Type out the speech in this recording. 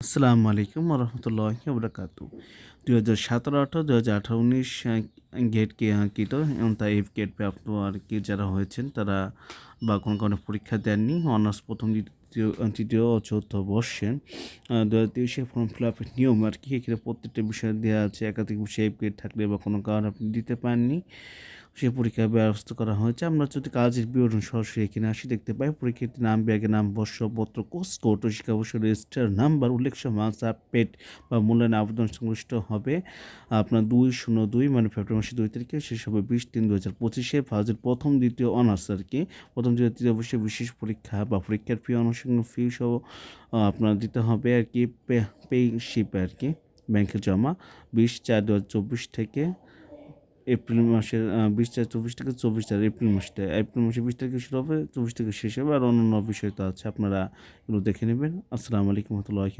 আসসালামু আলাইকুম রহমতুল্লাহ বরকাত দু হাজার সতেরো আঠারো দু হাজার আঠারো উনিশ গেট কে কৃত এবং তাই এফ গেট প্রাপ্ত আর কি যারা হয়েছেন তারা বা কোনো কারণে পরীক্ষা দেননি। অনার্স প্রথম, দ্বিতীয় তৃতীয় ও চতুর্থ বর্ষে দু হাজার তেইশে ফর্ম ফিল আপের নিয়ম আর কি। এখানে প্রত্যেকটা বিষয় দেওয়া আছে, একাধিক বিষয়ে এফ গেট থাকলে বা কোনো কারণে আপনি দিতে পারেননি। সে পরীক্ষার ব্যবস্থা করা হয়েছে। আমরা যদি কাজের বিবরণ সরাসরি এখানে আসি, দেখতে পাই পরীক্ষার্থীর নাম, ব্যাগের নাম, বর্ষপত্র, কোর্স কোর্ট ও শিক্ষাবর্ষ রেজিস্টার নাম্বার উল্লেখ মাস পেড বা মূল্যায়ন আবেদন সংশ্লিষ্ট হবে। আপনার দুই শূন্য দুই মানে ফেব্রুয়ারি মাসের দুই তারিখে, শেষ হবে বিশ তিন দু হাজার পঁচিশে। ফার্স্টের প্রথম, দ্বিতীয় অনার্স আর কি। প্রথম দ্বিতীয় তৃতীয় বর্ষে বিশেষ পরীক্ষা বা পরীক্ষার ফি অনুষঙ্গ ফি সহ আপনার দিতে হবে আর কি, পে পেশিপ আর কি ব্যাংকে জমা। বিশ চার দু হাজার চব্বিশ থেকে এপ্রিল মাসের বিশ চার চব্বিশ থেকে চব্বিশ তারিখ এপ্রিল মাসটা। এপ্রিল মাসে বিশ তারিখে শুরু হবে, চব্বিশ থেকে শেষ হবে। আর অন্যান্য বিষয় তো আছে, আপনারা এগুলো দেখে নেবেন। আসসালামু আলাইকুম রহমতুল্লাহি